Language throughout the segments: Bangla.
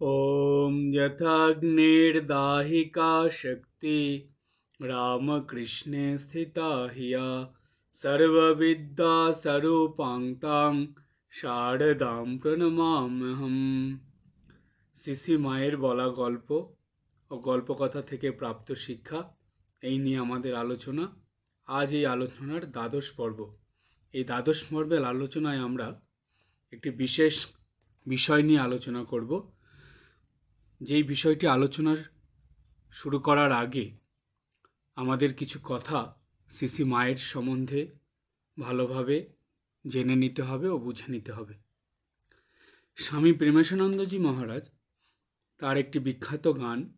ॐ यथाग्निर्दाहिका शक्ति रामकृष्णे स्थिता हिया সর্ববিদ্যাস্বরূপাং তাং শারদাম প্রণমাম্যহম সিসি মায়ের বলা গল্প ও গল্পকথা থেকে প্রাপ্ত শিক্ষা এই নিয়ে আমাদের আলোচনা আজ এই আলোচনার দ্বাদশ পর্ব এই দ্বাদশ পর্বের আলোচনায় আমরা একটি বিশেষ বিষয় নিয়ে আলোচনা করব যেই বিষয়টি আলোচনার শুরু করার আগে আমাদের কিছু কথা সিসি মায়ের সম্বন্ধে ভালোভাবে জেনে নিতে হবে ও বুঝে নিতে হবে। স্বামী প্রেমেশানন্দজি মহারাজ তার একটি বিখ্যাত গান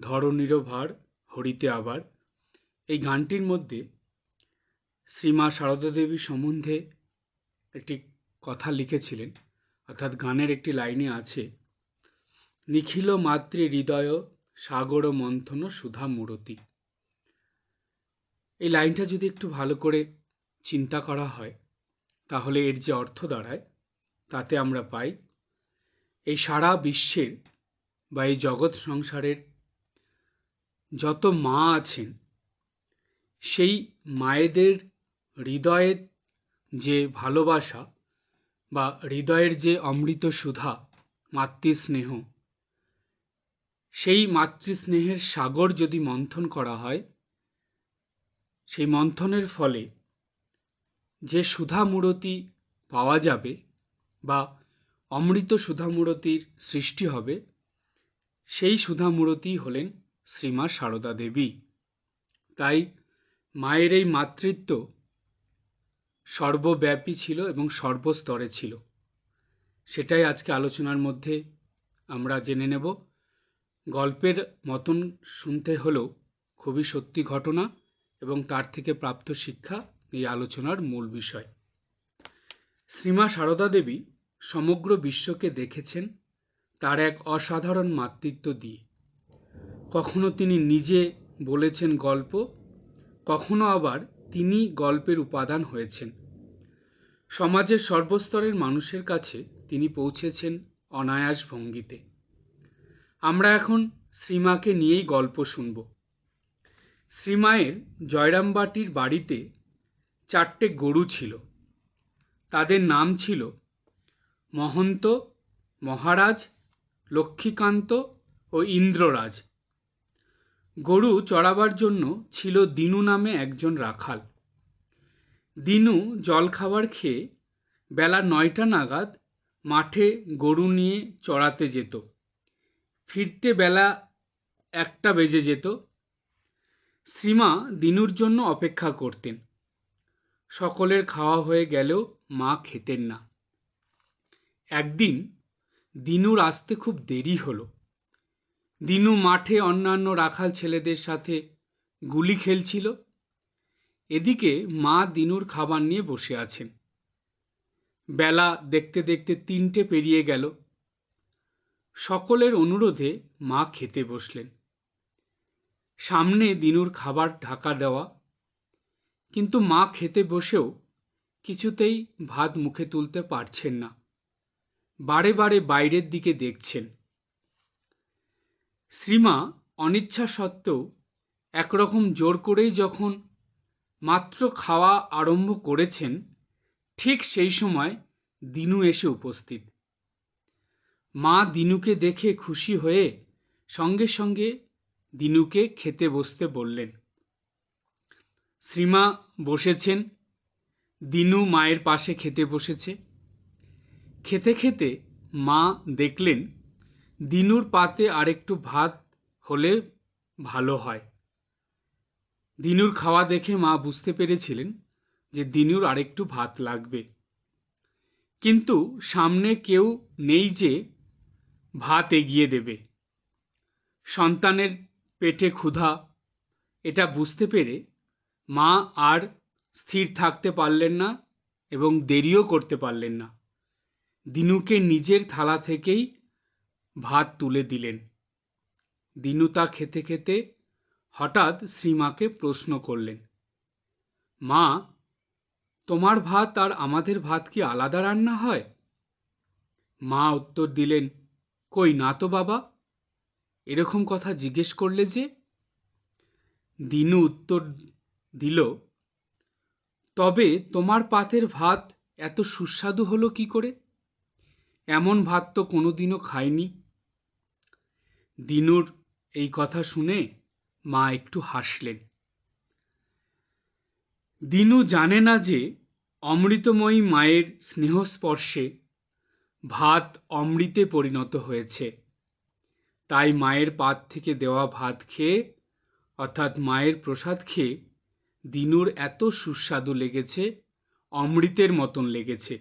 ধরণীর ভার হরিতে আবার, এই গানটির মধ্যে শ্রীমা সারদা দেবী সম্বন্ধে একটি কথা লিখেছিলেন, অর্থাৎ গানের একটি লাইনে আছে নিখিল মাতৃ হৃদয়, সাগর মন্থন, সুধা মূরতি। এই লাইনটা যদি একটু ভালো করে চিন্তা করা হয়, তাহলে এর যে অর্থ দাঁড়ায়, তাতে আমরা পাই, এই সারা বিশ্বের বা এই জগৎ সংসারের যত মা আছেন, সেই মায়েদের হৃদয়ের যে ভালোবাসা বা হৃদয়ের যে অমৃত সুধা, মাতৃস্নেহ সেই মাতৃস্নেহের সাগর যদি মন্থন করা হয়, সেই মন্থনের ফলে যে সুধামূরতি পাওয়া যাবে বা অমৃত সুধামূরতির সৃষ্টি হবে, সেই সুধামূরতি হলেন শ্রীমা সারদা দেবী। তাই মায়ের এই মাতৃত্ব সর্বব্যাপী ছিল এবং সর্বস্তরে ছিল। সেটাই আজকে আলোচনার মধ্যে আমরা জেনে নেব। গল্পের মতন শুনতে হলেও খুবই সত্যি ঘটনা এবং তার থেকে প্রাপ্ত শিক্ষা এই আলোচনার মূল বিষয়। শ্রীমা সারদা দেবী সমগ্র বিশ্বকে দেখেছেন তার এক অসাধারণ মাতৃত্ব দিয়ে। কখনো তিনি নিজে বলেছেন গল্প, কখনো আবার তিনি গল্পের উপাদান হয়েছেন। সমাজের সর্বস্তরের মানুষের কাছে তিনি পৌঁছেছেন অনায়াস ভঙ্গিতে। আমরা এখন শ্রীমাকে নিয়েই গল্প শুনব। শ্রীমায়ের জয়রামবাটির বাড়িতে চারটে গরু ছিল। তাদের নাম ছিল মহন্ত, মহারাজ, লক্ষ্মীকান্ত ও ইন্দ্ররাজ। গরু চড়াবার জন্য ছিল দিনু নামে একজন রাখাল। দিনু জল খাবার খেয়ে বেলা নয়টা নাগাদ মাঠে গরু নিয়ে চড়াতে যেত। ফিরতে বেলা একটা বেজে যেত। শ্রীমা দিনুর জন্য অপেক্ষা করতেন। সকলের খাওয়া হয়ে গেলেও মা খেতেন না। একদিন দিনুর আসতে খুব দেরি হলো। দিনু মাঠে অন্যান্য রাখাল ছেলেদের সাথে গুলি খেলছিল। এদিকে মা দিনুর খাবার নিয়ে বসে আছেন। বেলা দেখতে দেখতে তিনটে পেরিয়ে গেল। সকলের অনুরোধে মা খেতে বসলেন। সামনে দিনুর খাবার ঢাকা দেওয়া। কিন্তু মা খেতে বসেও কিছুতেই ভাত মুখে তুলতে পারছেন না। বারে বারে বাইরের দিকে দেখছেন। শ্রীমা অনিচ্ছা সত্ত্বেও একরকম জোর করেই যখন মাত্র খাওয়া আরম্ভ করেছেন, ঠিক সেই সময় দিনু এসে উপস্থিত। মা দিনুকে দেখে খুশি হয়ে সঙ্গে সঙ্গে দিনুকে খেতে বসতে বললেন। শ্রীমা বসেছেন। দিনু মায়ের পাশে খেতে বসেছে। খেতে খেতে মা দেখলেন, দিনুর পাতে আরেকটু ভাত হলে ভালো হয়। দিনুর খাওয়া দেখে মা বুঝতে পেরেছিলেন যে দিনুর আরেকটু ভাত লাগবে। কিন্তু সামনে কেউ নেই যে ভাত এগিয়ে দেবে। সন্তানের পেটে ক্ষুধা, এটা বুঝতে পেরে মা আর স্থির থাকতে পারলেন না এবং দেরিও করতে পারলেন না। দিনুকে নিজের থালা থেকেই ভাত তুলে দিলেন। দিনু তা খেতে খেতে হঠাৎ শ্রীমাকে প্রশ্ন করলেন, মা, তোমার ভাত আর আমাদের ভাত কি আলাদা রান্না হয়? মা উত্তর দিলেন কই না তো বাবা? এরকম কথা জিজ্ঞেস করলে যে? দিনু উত্তর দিল, তবে তোমার পাতের ভাত এত সুস্বাদু হলো কি করে? এমন ভাত তো কোনোদিনও খাইনি। দিনুর এই কথা শুনে মা একটু হাসলেন। দিনু জানে না যে অমৃতময়ী মায়ের স্নেহস্পর্শে ভাত অমৃতে পরিণত হয়েছে। তাই মায়ের পাত থেকে দেওয়া ভাত খেয়ে, অর্থাৎ মায়ের প্রসাদ খেয়ে, দিনুর এত সুস্বাদু লেগেছে, অমৃতের মতন লেগেছে।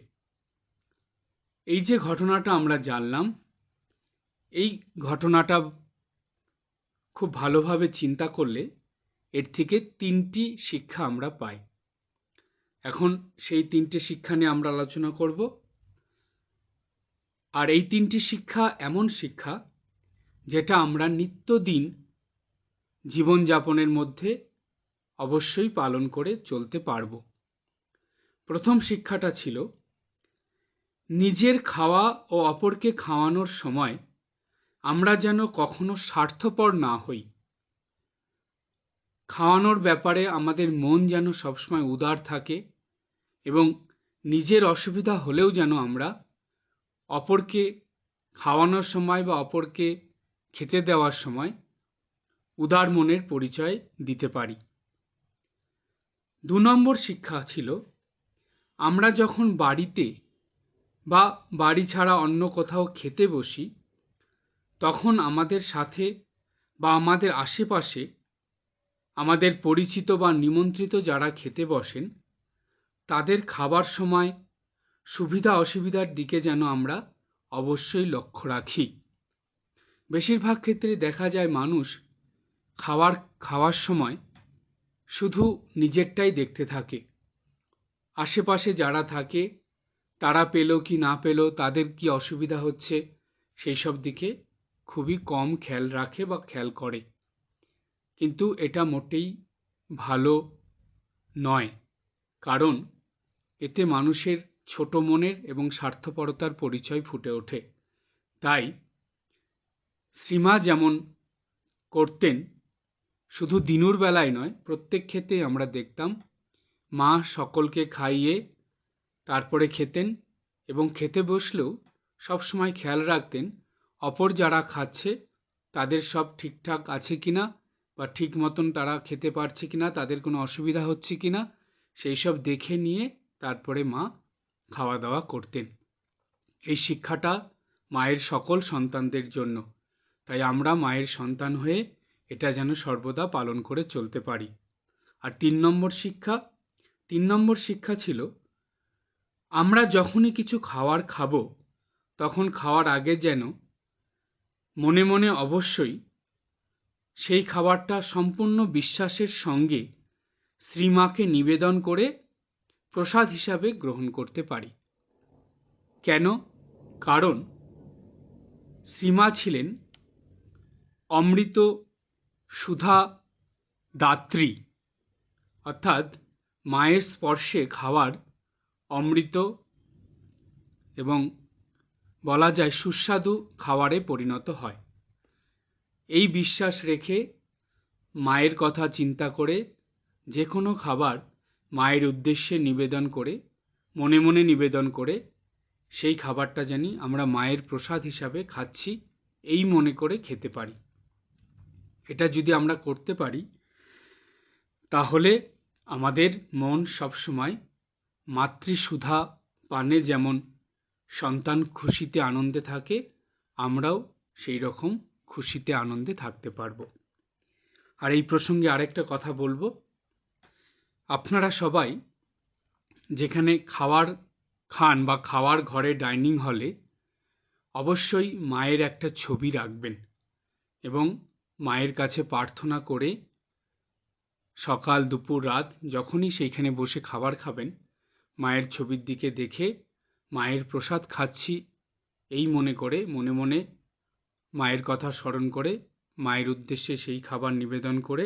এই যে ঘটনাটা আমরা জানলাম, এই ঘটনাটা খুব ভালোভাবে চিন্তা করলে এর থেকে তিনটি শিক্ষা আমরা পাই। এখন সেই তিনটে শিক্ষা নিয়ে আমরা আলোচনা করব। আর এই তিনটি শিক্ষা এমন শিক্ষা যেটা আমরা নিত্যদিন জীবনযাপনের মধ্যে অবশ্যই পালন করে চলতে পারব। প্রথম শিক্ষাটা ছিল, নিজের খাওয়া ও অপরকে খাওয়ানোর সময় আমরা যেন কখনো স্বার্থপর না হই। খাওয়ানোর ব্যাপারে আমাদের মন যেন সবসময় উদার থাকে এবং নিজের অসুবিধা হলেও যেন আমরা অপরকে খাওয়ানোর সময় বা অপরকে খেতে দেওয়ার সময় উদার মনের পরিচয় দিতে পারি। দু নম্বর শিক্ষা ছিল, আমরা যখন বাড়িতে বা বাড়ি ছাড়া অন্য কোথাও খেতে বসি, তখন আমাদের সাথে বা আমাদের আশেপাশে আমাদের পরিচিত বা নিমন্ত্রিত যারা খেতে বসেন, তাদের খাবার সময় সুবিধা অসুবিধার দিকে যেন আমরা অবশ্যই লক্ষ্য রাখি। বেশিরভাগ ক্ষেত্রে দেখা যায় মানুষ খাবার খাওয়ার সময় শুধু নিজেরটাই দেখতে থাকে। আশেপাশে যারা থাকে, তারা পেল কি না পেল, তাদের কি অসুবিধা হচ্ছে সেই সব দিকে খুবই কম খেয়াল রাখে বা খেয়াল করে। কিন্তু এটা মোটেই ভালো নয়। কারণ এতে মানুষের ছোট মনের এবং স্বার্থপরতার পরিচয় ফুটে ওঠে। তাই শ্রীমা যেমন করতেন, শুধু দিনুর বেলায় নয়, প্রত্যেক ক্ষেত্রেই আমরা দেখতাম, মা সকলকে খাইয়ে তারপরে খেতেন এবং খেতে বসলেও সবসময় খেয়াল রাখতেন, অপর যারা খাচ্ছে তাদের সব ঠিকঠাক আছে কি না বা ঠিক মতন তারা খেতে পারছে কি না তাদের কোনো অসুবিধা হচ্ছে কি না সেই সব দেখে নিয়ে তারপরে মা খাওয়া দাওয়া করতেন। এই শিক্ষাটা মায়ের সকল সন্তানদের জন্য। তাই আমরা মায়ের সন্তান হয়ে এটা যেন সর্বদা পালন করে চলতে পারি। আর তিন নম্বর শিক্ষা? তিন নম্বর শিক্ষা ছিল, আমরা যখনই কিছু খাওয়ার খাব, তখন খাওয়ার আগে যেন মনে মনে অবশ্যই সেই খাবারটা সম্পূর্ণ বিশ্বাসের সঙ্গে শ্রীমাকে নিবেদন করে প্রসাদ হিসাবে গ্রহণ করতে পারি। কেন? কারণ শ্রীমা ছিলেন অমৃত সুধা দাত্রী। অর্থাৎ মায়ের স্পর্শে খাওয়ার অমৃত এবং বলা যায় সুস্বাদু খাওয়ারে পরিণত হয়। এই বিশ্বাস রেখে মায়ের কথা চিন্তা করে যে কোনো খাবার মায়ের উদ্দেশ্যে নিবেদন করে, মনে মনে নিবেদন করে, সেই খাবারটা জানি আমরা মায়ের প্রসাদ হিসাবে খাচ্ছি, এই মনে করে খেতে পারি। এটা যদি আমরা করতে পারি, তাহলে আমাদের মন সবসময় মাতৃসুধা পানে যেমন সন্তান খুশিতে আনন্দে থাকে, আমরাও সেই রকম খুশিতে আনন্দে থাকতে পারব। আর এই প্রসঙ্গে আরেকটা কথা বলব। আপনারা সবাই যেখানে খাওয়ার খান বা খাওয়ার ঘরে ডাইনিং হলে অবশ্যই মায়ের একটা ছবি রাখবেন এবং মায়ের কাছে প্রার্থনা করে সকাল, দুপুর, রাত যখনই সেইখানে বসে খাবার খাবেন, মায়ের ছবির দিকে দেখে মায়ের প্রসাদ খাচ্ছি এই মনে করে, মনে মনে মায়ের কথা স্মরণ করে, মায়ের উদ্দেশ্যে সেই খাবার নিবেদন করে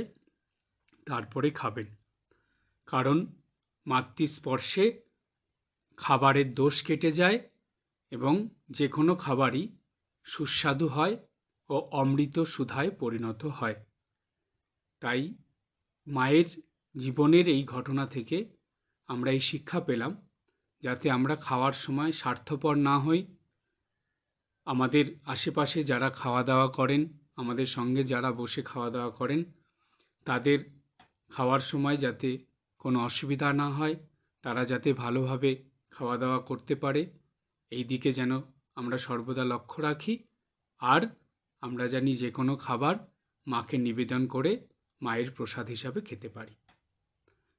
তারপরে খাবেন। কারণ মাতৃস্পর্শে খাবারের দোষ কেটে যায় এবং যে কোনো খাবারই সুস্বাদু হয় ও অমৃত সুধায় পরিণত হয়। তাই মায়ের জীবনের এই ঘটনা থেকে আমরা এই শিক্ষা পেলাম যাতে আমরা খাওয়ার সময় স্বার্থপর না হই। আমাদের আশেপাশে যারা খাওয়া দাওয়া করেন, আমাদের সঙ্গে যারা বসে খাওয়া দাওয়া করেন, তাদের খাওয়ার সময় যাতে কোনো অসুবিধা না হয়, তারা যাতে ভালোভাবে খাওয়া দাওয়া করতে পারে। এই দিকে যেন আমরা সর্বদা লক্ষ্য রাখি। আর আমরা জানি যে কোনো খাবার মাকে নিবেদন করে মায়ের প্রসাদ হিসাবে খেতে পারি।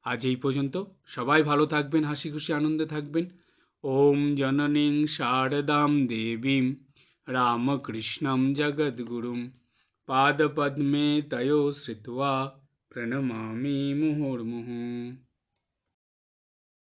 আজ এই পর্যন্ত। সবাই ভালো থাকবেন হাসি খুশি আনন্দে থাকবেন। ওম জননীং শারদাম দেবীম, রামকৃষ্ণম জগদ্গুরুম। পাদপদ্মে তয়ো শ্রিত্वा प्रणमामि मुहुर्मुहुः